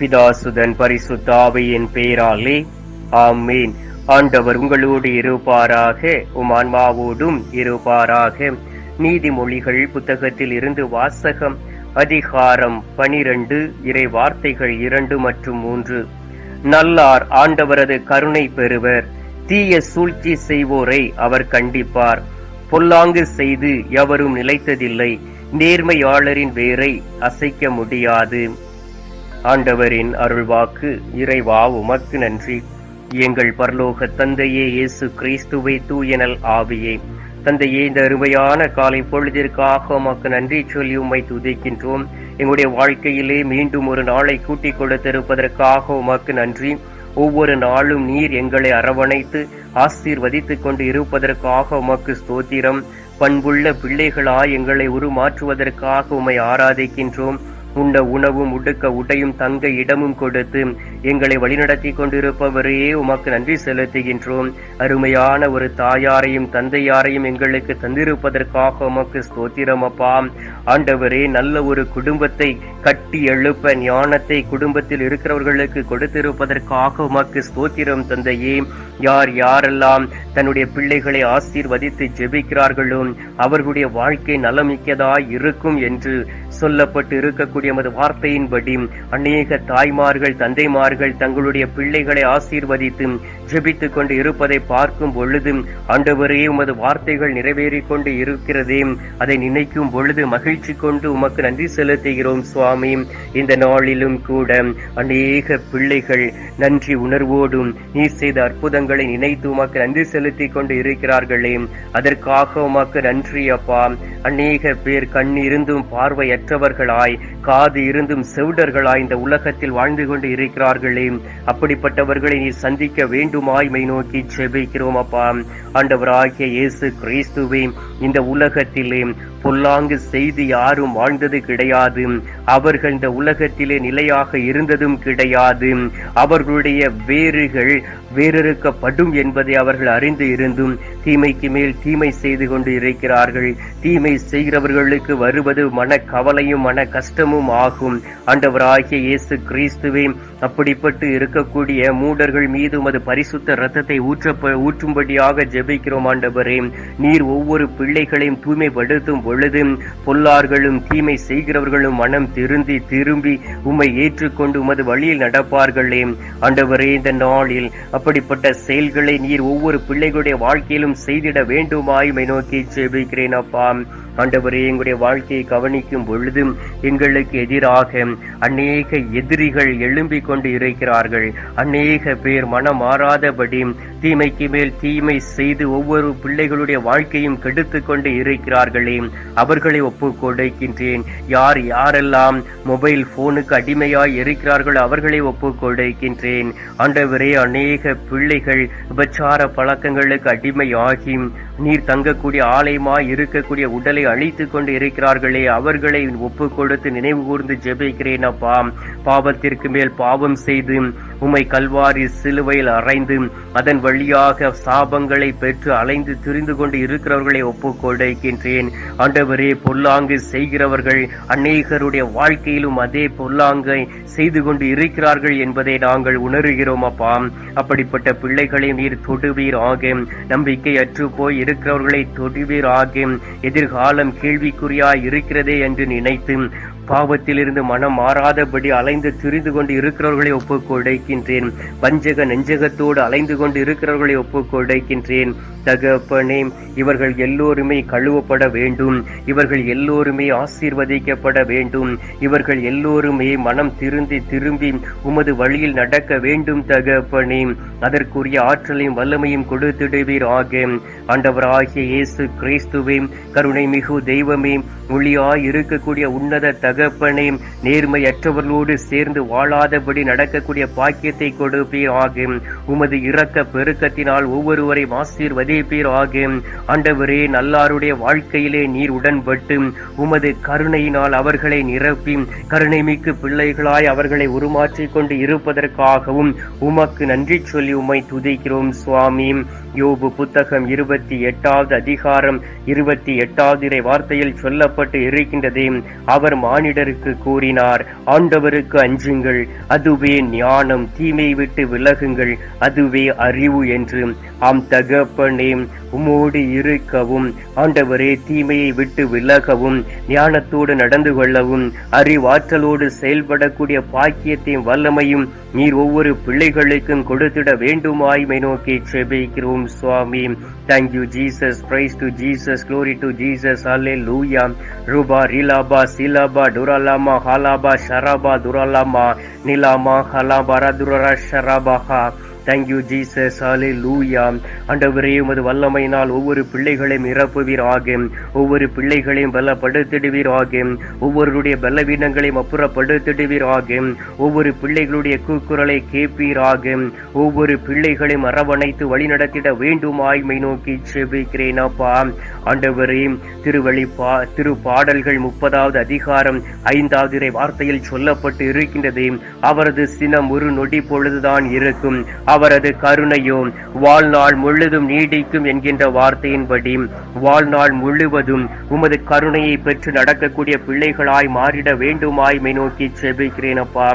பிதாசுதன் பரிசுத்தாவையின் பேராலே. ஆமீன். ஆண்டவர் உங்களோடு இருப்பாராக. உம் ஆன்மாவோடும் இருப்பாராக. நீதிமொழிகள் புத்தகத்தில் இருந்து வாசகம் அதிகாரம் பனிரெண்டு இறை வார்த்தைகள் இரண்டு மற்றும் மூன்று. நல்லார் ஆண்டவரது கருணை பெறுவர். தீய சூழ்ச்சி செய்வோரை அவர் கண்டிப்பார். பொல்லாங்கு செய்து எவரும் நிலைத்ததில்லை. நேர்மையாளரின் வேரை அசைக்க முடியாது. ஆண்டவரின் அருள்வாக்கு இறைவா உமக்கு நன்றி. எங்கள் பரலோக தந்தையே இயேசு கிறிஸ்துவை தூயனல் ஆவியே. தந்தையே இந்த அருமையான காலை பொழுதிற்காக உமக்கு நன்றி சொல்லி உம்மை துதிக்கின்றோம். எங்களுடைய வாழ்க்கையிலே மீண்டும் ஒரு நாளை கூட்டிக் கொடுத்திருப்பதற்காக உமக்கு நன்றி. ஒவ்வொரு நாளும் நீர் எங்களை அரவணைத்து ஆசீர்வதித்துக் கொண்டு இருப்பதற்காக உமக்கு ஸ்தோத்திரம். பண்புள்ள பிள்ளைகளாய் எங்களை உருமாற்றுவதற்காக உம்மை ஆராதிக்கின்றோம். உண்ண உணவும் உடுக்க உடையும் தங்க இடமும் கொடுத்து எங்களை வழிநடத்தி கொண்டிருப்பவரே உமக்கு நன்றி செலுத்துகின்றோம். அருமையான ஒரு தாயாரையும் தந்தையாரையும் எங்களுக்கு தந்திருப்பதற்காக உமக்கு ஸ்தோத்திரம் அப்பா. ஆண்டவரே நல்ல ஒரு குடும்பத்தை கட்டி எழுப்ப ஞானத்தை குடும்பத்தில் இருக்கிறவர்களுக்கு கொடுத்திருப்பதற்காக உமக்கு ஸ்தோத்திரம் தந்தையே. யார் யாரெல்லாம் தன்னுடைய பிள்ளைகளை ஆசீர்வதித்து ஜெபிக்கிறார்களோ அவர்களுடைய வாழ்க்கை நலமிக்கதாய் இருக்கும் என்று சொல்லப்பட்டு இருக்கக்கூடிய எமது வார்த்தையின்படி அநேக தாய்மார்கள் தந்தைமார்கள் தங்களுடைய பிள்ளைகளை ஆசீர்வதித்து ஜெபித்துக் கொண்டு இருப்பதை பார்க்கும் பொழுது ஆண்டவரே உமது வார்த்தைகள் நிறைவேறிக் கொண்டு இருக்கிறதே. அதை நினைக்கும் பொழுது மகிழ்ச்சி கொண்டு உமக்கு நன்றி செலுத்துகிறோம் சுவாமி. இந்த நாளிலும் கூட அநேக பிள்ளைகள் நன்றி உணர்வோடும் நீர் செய்த அற்புதங்களை நினைத்து உமக்கு நன்றி செலுத்திக் கொண்டு இருக்கிறார்களே. அதற்காக உமக்கு நன்றி அப்பா. அநேக பேர் கண் இருந்தும் பெற்றவர்களாய் காது இருந்தும் செவிடர்களாய் இந்த உலகத்தில் வாழ்ந்து கொண்டு இருக்கிறார்களே. அப்படிப்பட்டவர்களை நீ சந்திக்க வேண்டுமாய் மை நோக்கி செபிக்கிறோம் அப்பா. ஆண்டவராகிய இயேசு கிறிஸ்துவே இந்த உலகத்திலே பொல்லாங்கு செய்து யாரும் வாழ்ந்தது கிடையாது. அவர்கள் இந்த உலகத்திலே நிலையாக இருந்ததும் கிடையாது. அவர்களுடைய வேறுகள் வேறறுக்கப்படும் என்பதை அவர்கள் அறிந்து இருந்தும் தீமைக்கு மேல் தீமை செய்து கொண்டு இருக்கிறார்கள். தீமை செய்கிறவர்களுக்கு வருவது மன கவலையும் மன கஷ்டமும் ஆகும். ஆண்டவராகிய இயேசு கிறிஸ்துவே அப்படிப்பட்டு இருக்கக்கூடிய மூடர்கள் மீது உமது பரிசுத்த ரத்தத்தை ஊற்றப்ப ஊற்றும்படியாக ஜெபிக்கிறோம் ஆண்டவரே. நீர் ஒவ்வொரு பிள்ளைகளையும் தூய்மைப்படுத்தும் பொழுது பொல்லார்களும் தீமை செய்கிறவர்களும் மனம் திருந்தி திரும்பி உம்மை ஏற்றுக்கொண்டு உமது வழியில் நடப்பார்களே. ஆண்டவரே இந்த நாளில் அப்படிப்பட்ட செயல்களை நீர் ஒவ்வொரு பிள்ளைகளுடைய வாழ்க்கையிலும் செய்திட வேண்டுமாயுமை நோக்கி ஜெபிக்கிறேன் அப்பா. ஆண்டவரே எங்களுடைய வாழ்க்கையை கவனிக்கும் பொழுதும் எங்களுக்கு எதிராக அநேக எதிரிகள் எழும்பிக் கொண்டு இருக்கிறார்கள். அநேக பேர் மனம் மாறாதபடி தீமைக்கு மேல் தீமை செய்து ஒவ்வொரு பிள்ளைகளுடைய வாழ்க்கையும் கெடுத்து கொண்டு இருக்கிறார்களே. அவர்களை ஒப்பு கொடுக்கின்றேன். யார் யாரெல்லாம் மொபைல் போனுக்கு அடிமையாய் இருக்கிறார்களோ அவர்களை ஒப்பு கொடுக்கின்றேன். ஆண்டவரே அநேக பிள்ளைகள் விபச்சார பழக்கங்களுக்கு அடிமையாகி நீர் தங்கக்கூடிய ஆலயமாய் இருக்கக்கூடிய உடலை அழித்து கொண்டு இருக்கிறார்களே அவர்களை ஒப்பு கொடுத்து நினைவு கூர்ந்து ஜெபிக்கிறேன் அப்பா. பாவத்திற்கு மேல் பாவம் செய்து உமை கல்வாரி சிலுவையில் அறைந்து அதன் வழியாக சாபங்களை பெற்று அலைந்து திரிந்து கொண்டு இருக்கிறவர்களை ஒப்பு கொடுக்கின்றேன் ஆண்டவரே பொல்லாங்கு செய்கிறவர்கள் அநேகருடைய வாழ்க்கையிலும் அதே பொல்லாங்கை செய்து கொண்டு இருக்கிறார்கள் என்பதை நாங்கள் உணர்கிறோம் அப்பா. அப்படிப்பட்ட பிள்ளைகளை நீர் தொடுவீர் ஆகும் நம்பிக்கை அற்று போய் இருக்கிறவர்களை தொடுவீர் ஆகும் எதிர்கால காலம் கேள்விக்குறியாய் இருக்கிறதே என்று நினைத்து பாவத்திலிருந்து மனம் மாறாதபடி அலைந்து திரிந்து கொண்டு இருக்கிறவர்களை ஒப்புக்கொடைக்கின்றேன் வஞ்சக நெஞ்சகத்தோடு அலைந்து கொண்டு இருக்கிறவர்களை ஒப்புக்கொடைக்கின்றேன் தகப்பனே இவர்கள் எல்லோருமே கழுவப்பட வேண்டும். இவர்கள் எல்லோருமே ஆசீர்வதிக்கப்பட வேண்டும். இவர்கள் எல்லோருமே மனம் திருந்தி திரும்பி உமது வழியில் நடக்க வேண்டும் தகப்பனே. அதற்குரிய ஆற்றலையும் வல்லமையும் கொடுத்திடுவீர் ஆக. ஆண்டவராகிய இயேசு கிறிஸ்துவே கருணை மிகு தெய்வமே ஒளியாய் இருக்கக்கூடிய உன்னத தகப்பனே நேர்மையற்றவர்களோடு சேர்ந்து வாழாதபடி நடக்கக்கூடிய பாக்கியத்தை கொடுப்பீர் ஆகும் உமது இரக்க பெருக்கத்தினால் ஒவ்வொருவரையும் ஆசீர்வதிப்பீர் ஆகும் ஆண்டவரே நல்லாருடைய வாழ்க்கையிலே நீர் உடன்பட்டு உமது கருணையினால் அவர்களை நிரப்பி கருணை மிக்கு பிள்ளைகளாய் அவர்களை உருமாற்றிக் கொண்டு இருப்பதற்காகவும் உமக்கு நன்றி சொல்லி உம்மை துதிக்கிறோம் சுவாமி யோபு புத்தகம் இருபத்தி எட்டாவது அதிகாரம் இருபத்தி எட்டாவது இறை வார்த்தையில் சொல்லப்பட்டு இருக்கின்றதே. அவர் மானிடருக்கு கூறினார் ஆண்டவருக்கு அஞ்சுங்கள் அதுவே ஞானம் தீமை விட்டு விலகுங்கள் அதுவே அறிவு என்று. ஆம் தகப்பனே உமோடு இருக்கவும் ஆண்டவரே தீமையை விட்டு விலகவும் ஞானத்தோடு நடந்து கொள்ளவும் அறிவாற்றலோடு செயல்படக்கூடிய பாக்கியத்தையும் வல்லமையும் நீர் ஒவ்வொரு பிள்ளைகளுக்கும் கொடுத்திட வேண்டுமாய்மை நோக்கி செபிக்கிறோம். Om Swami. Thank you, Jesus. Praise to Jesus. Glory to Jesus. Hallelujah. Ruba, Rilaba, Silaba, Duralama, Halaba, Sharaba, Duralama, Nilama, Halaba, Radurara, Sharabaha. Thank you Jesus hallelujah ஆண்டவரே உமது வல்லமையினால் ஒவ்வொரு பிள்ளைகளையும் இறப்புவீர் ஆகும் ஒவ்வொரு பிள்ளைகளையும் பலப்படுத்திடுவீர் ஆகும் ஒவ்வொருடைய பலவீனங்களையும் அப்புறப்படுத்திடுவீர் ஆகும் ஒவ்வொரு பிள்ளைகளுடைய கூக்குரலை கேட்பீர் ஆகும் ஒவ்வொரு பிள்ளைகளையும் அரவணைத்து வழிநடத்திட வேண்டுமாய்மை நோக்கி செபிக்கிறேன் அப்பா. ஆண்டவரே திருவழிப்பா திரு பாடல்கள் முப்பதாவது அதிகாரம் ஐந்தாவது வார்த்தையில் சொல்லப்பட்டு இருக்கின்றது. அவரது சினம் ஒரு நொடி பொழுதுதான் இருக்கும். அவர் அவரது கருணையோ வாழ்நாள் முழுதும் நீடிக்கும் என்கின்ற வார்த்தையின்படி வாழ்நாள் முழுவதும் உமது கருணையை பெற்று நடக்கக்கூடிய பிள்ளைகளாய் மாறிட வேண்டுமாய் மை நோக்கி செபிக்கிறேன் அப்பா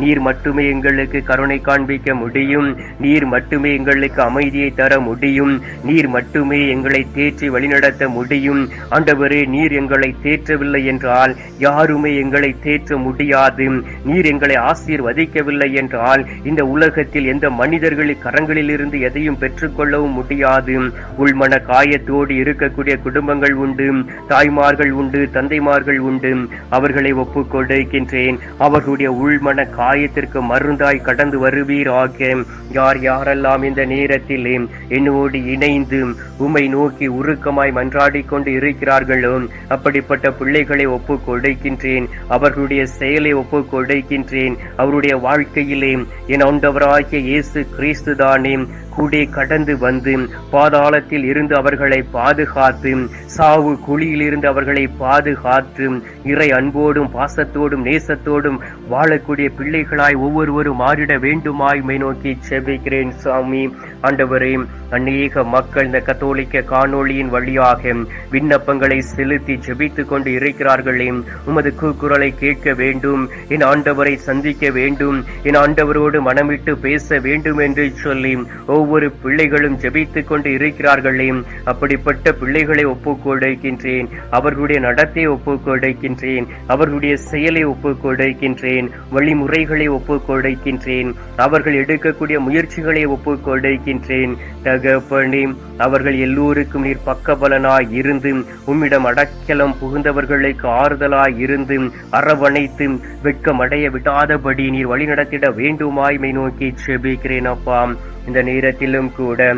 நீர் மட்டுமே எங்களுக்கு கருணை காண்பிக்க முடியும். நீர் மட்டுமே எங்களுக்கு அமைதியை தர முடியும். நீர் மட்டுமே எங்களை தேற்றி வழிநடத்த முடியும். ஆண்டவரே நீர் எங்களை தேற்றவில்லை என்றால் யாருமே எங்களை தேற்ற முடியாது. நீர் எங்களை ஆசீர்வதிக்கவில்லை என்றால் இந்த உலகத்தில் எந்த மனித மனிதர்கள் இருந்து எதையும் பெற்றுக்கொள்ளவும் முடியாது. உள்மன காயத்தோடு இருக்கக்கூடிய குடும்பங்கள் உண்டு தாய்மார்கள் உண்டு தந்தைமார்கள் உண்டு. அவர்களை ஒப்புக்கொண்டிருக்கின்றேன் அவர்களுடைய உள்மன காயத்திற்கு மருந்தாய் கடந்து வருவீராக. யார் யாரெல்லாம் இந்த நேரத்தில் என்னோடு இணைந்து உம்மை நோக்கி உருக்கமாய் மன்றாடிக் கொண்டு இருக்கிறார்களோ அப்படிப்பட்ட பிள்ளைகளை ஒப்புக் கொடுக்கின்றேன் அவர்களுடைய செயலை ஒப்புக் கொடுக்கின்றேன் அவருடைய வாழ்க்கையிலே என் ஆண்டவராகிய இயேசு கிறிஸ்து தானே கடந்து வந்து பாதாளத்தில் இருந்து அவர்களை பாதுகாத்து சாவு குழியில் இருந்து அவர்களை பாதுகாத்து இறை அன்போடும் பாசத்தோடும் நேசத்தோடும் வாழக்கூடிய பிள்ளைகளாய் ஒவ்வொருவரும் மாறிட வேண்டுமாய் மை நோக்கி செபிக்கிறேன் சாமி. ஆண்டவரே அநேக மக்கள் இந்த கத்தோலிக்க காணொளியின் வழியாக விண்ணப்பங்களை செலுத்தி ஜெபித்துக் கொண்டு இருக்கிறார்களே. உமது கூக்குரலை கேட்க வேண்டும் என் ஆண்டவரை சந்திக்க வேண்டும் என் ஆண்டவரோடு மனமிட்டு பேச வேண்டும் என்று சொல்லி ஒவ்வொரு பிள்ளைகளும் ஜெபித்துக் கொண்டு இருக்கிறார்களே. அப்படிப்பட்ட பிள்ளைகளை ஒப்புக்கொடுக்கின்றேன் அவர்களுடைய நடத்தை ஒப்புக்கொடுக்கின்றேன் அவர்களுடைய செயலை ஒப்புக்கொடுக்கின்றேன் வழிமுறைகளை ஒப்புக்கொடுக்கின்றேன் அவர்கள் எடுக்கக்கூடிய முயற்சிகளை ஒப்புக்கொடுக்கின்றேன் இருக்கின்றேன். தகப்பனே அவர்கள் எல்லோருக்கும் நீர் பக்கபலனாய் இருந்து உம்மிடம் அடக்கலம் புகுந்தவர்களுக்கு ஆறுதலாய் இருந்து அரவணைத்து வெட்கமடைய விடாதபடி நீர் வழிநடத்திட வேண்டுமாய்மை நோக்கி செபிக்கிறேன் அப்பா. இந்த நேரத்திலும் கூட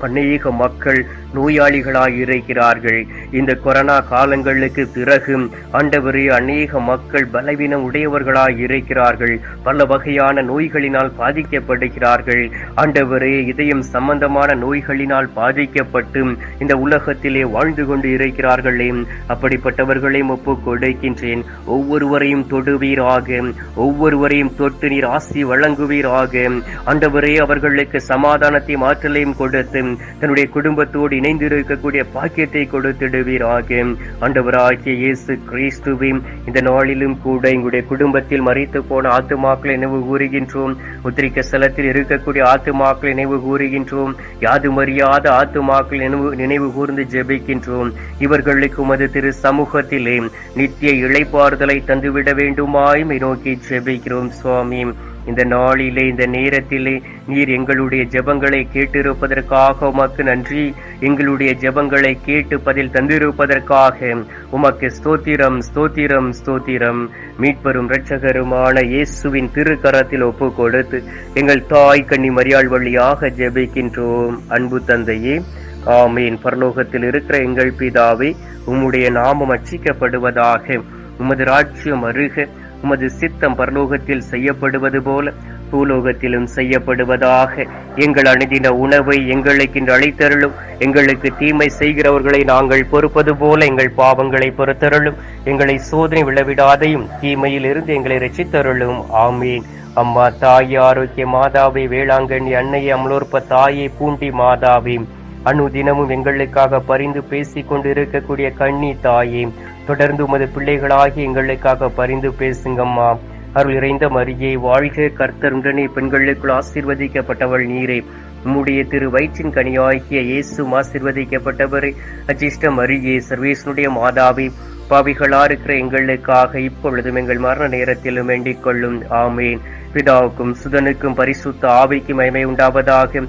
அநேக மக்கள் நோயாளிகளாயிருக்கிறார்கள் இந்த கொரோனா காலங்களுக்கு பிறகு ஆண்டவரே அநேக மக்கள் பலவீனம் உடையவர்களாய் இருக்கிறார்கள் பல வகையான நோய்களினால் பாதிக்கப்படுகிறார்கள். ஆண்டவரே இதயம் சம்பந்தமான நோய்களினால் பாதிக்கப்பட்டு இந்த உலகத்திலே வாழ்ந்து கொண்டு இருக்கிறார்களே அப்படிப்பட்டவர்களையும் ஒப்பு கொடுக்கின்றேன். ஒவ்வொருவரையும் தொடுவீராக. ஒவ்வொருவரையும் தொட்டு நீர் ஆசி வழங்குவீராக. ஆண்டவரே அவர்களுக்கு சமாதானத்தை மாற்றலையும் கொடுத்து தன்னுடைய குடும்பத்தோடு இணைந்து இருக்கக்கூடிய பாக்கியத்தை கொடுத்திடுவீராக. ஆண்டவராகிய இயேசு கிறிஸ்துவையும் இந்த நாளிலும் கூட எங்களுடைய குடும்பத்தில் மறைத்து போன ஆத்துமாக்களை நினைவு கூறுகின்றோம். உத்திரிக்க ஸ்தலத்தில் இருக்கக்கூடிய ஆத்துமாக்களை நினைவு கூறுகின்றோம். யாது மறியாத ஆத்துமாக்கள் நினைவு நினைவு கூர்ந்து ஜெபிக்கின்றோம். இவர்களுக்கு உமது திரு சமூகத்திலே நித்திய இழைப்பாறுதலை தந்துவிட வேண்டுமாய் நோக்கி ஜெபிக்கிறோம் சுவாமி. இந்த நாளிலே இந்த நேரத்திலே நீர் எங்களுடைய ஜெபங்களை கேட்டிருப்பதற்காக உமக்கு நன்றி. எங்களுடைய ஜெபங்களை கேட்டு பதில் தந்திருப்பதற்காக உமக்கு ஸ்தோத்திரம் ஸ்தோத்திரம் ஸ்தோத்திரம். மீட்பெரும் இரட்சகருமான இயேசுவின் திருக்கரத்தில் ஒப்பு கொடுத்து எங்கள் தாய் கன்னி மரியாள் வழியாக ஜெபிக்கின்றோம். அன்பு தந்தையே ஆமீன். பரலோகத்தில் இருக்கிற எங்கள் பிதாவை உம்முடைய நாமம் அச்சிக்கப்படுவதாக உமது ராஜ்யம் அருக உமது சித்தம் பரலோகத்தில் செய்யப்படுவது போல பூலோகத்திலும் செய்யப்படுவதாக. எங்கள் அணுதின உணவை எங்களுக்கு அழைத்தருளும் எங்களுக்கு தீமை செய்கிறவர்களை நாங்கள் பொறுப்பது போல எங்கள் பாவங்களை பொறுத்தருளும். எங்களை சோதனை விழவிடாதையும் தீமையில் இருந்து எங்களை ரசித்தருளும் ஆமீன். அம்மா தாய் ஆரோக்கிய மாதாவை வேளாங்கண்ணி அன்னையை அமலோற்ப தாயை பூண்டி மாதாவே. அனுதினமும் எங்களுக்காக பரிந்து பேசிக் கொண்டிருக்கக்கூடிய கண்ணி தாயே தொடர்ந்து உமது பிள்ளைகளாகி எங்களுக்காக பரிந்து பேசுங்கம்மா. அருள் இறைந்த மரியே வாழ்க கர்த்தர் உடனே பெண்களுக்குள் ஆசீர்வதிக்கப்பட்டவள் நீரே. உம்முடைய திரு வயிற்றின் கனியாகிய இயேசும் ஆசீர்வதிக்கப்பட்டவரே. அஜிஷ்ட மரியே சர்வேசனுடைய மாதாவி பாவிகளா இருக்கிற எங்களுக்காக இப்பொழுதும் எங்கள் மரண நேரத்திலும் வேண்டிக் கொள்ளும். ஆமேன். பிதாவுக்கும் சுதனுக்கும் பரிசுத்த ஆவிக்கும் மயமை உண்டாவதாக.